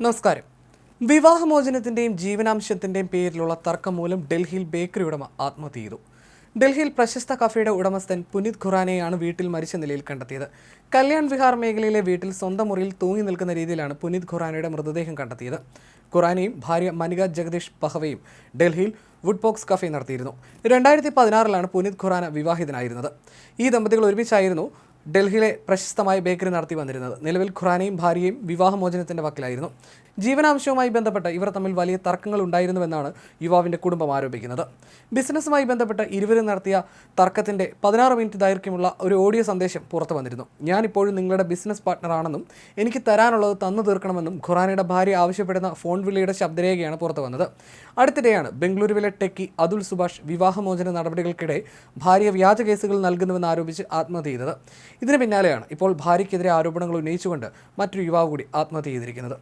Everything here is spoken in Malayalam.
നമസ്കാരം. വിവാഹമോചനത്തിന്റെയും ജീവനാംശത്തിന്റെയും പേരിലുള്ള തർക്കം മൂലം ഡൽഹിയിൽ ബേക്കറി ഉടമ ആത്മഹത്യ ചെയ്തു. ഡൽഹിയിൽ പ്രശസ്ത കഫേയുടെ ഉടമസ്ഥൻ പുനിത് ഖുറാനെയാണ് വീട്ടിൽ മരിച്ച നിലയിൽ കണ്ടെത്തിയത്. കല്യാൺ വിഹാർ മേഖലയിലെ വീട്ടിൽ സ്വന്തം മുറിയിൽ തൂങ്ങി നിൽക്കുന്ന രീതിയിലാണ് പുനിത് ഖുറാനയുടെ മൃതദേഹം കണ്ടെത്തിയത്. ഖുറാനയും ഭാര്യ മനിക ജഗദീഷ് പഹവയും ഡൽഹിയിൽ വുഡ് ബോക്സ് കഫേ നടത്തിയിരുന്നു. രണ്ടായിരത്തി പതിനാറിലാണ് പുനിത് ഖുറാന വിവാഹിതനായിരുന്നത്. ഈ ദമ്പതികൾ ഒരുമിച്ചായിരുന്നു ഡൽഹിയിലെ പ്രശസ്തമായ ബേക്കറി നടത്തി വന്നിരുന്നത്. നിലവിൽ ഖുറാനയും ഭാര്യയും വിവാഹമോചനത്തിന്റെ വക്കിലായിരുന്നു. ജീവനാംശവുമായി ബന്ധപ്പെട്ട് ഇവർ തമ്മിൽ വലിയ തർക്കങ്ങൾ ഉണ്ടായിരുന്നുവെന്നാണ് യുവാവിന്റെ കുടുംബം ആരോപിക്കുന്നത്. ബിസിനസ്സുമായി ബന്ധപ്പെട്ട് ഇരുവരും നടത്തിയ തർക്കത്തിന്റെ പതിനാറ് മിനിറ്റ് ദൈർഘ്യമുള്ള ഒരു ഓഡിയോ സന്ദേശം പുറത്തു വന്നിരുന്നു. ഞാൻ ഇപ്പോഴും നിങ്ങളുടെ ബിസിനസ് പാർട്ട്ണറാണെന്നും എനിക്ക് തരാനുള്ളത് തന്നു തീർക്കണമെന്നും ഖുറാനയുടെ ഭാര്യ ആവശ്യപ്പെടുന്ന ഫോൺ വിളിയുടെ ശബ്ദരേഖയാണ് പുറത്തു വന്നത്. അടുത്തിടെയാണ് ബംഗളൂരുവിലെ ടെക്കി അതുൽ സുഭാഷ് വിവാഹമോചന നടപടികൾക്കിടെ ഭാര്യ വ്യാജ കേസുകൾ നൽകുന്നുവെന്ന് ആരോപിച്ച് ആത്മഹത്യ ചെയ്തത്. ഇതിന് പിന്നാലെയാണ് ഇപ്പോൾ ഭാര്യയ്ക്കെതിരെ ആരോപണങ്ങൾ ഉന്നയിച്ചുകൊണ്ട് മറ്റൊരു യുവാവ് കൂടി ആത്മഹത്യ ചെയ്തിരിക്കുന്നത്.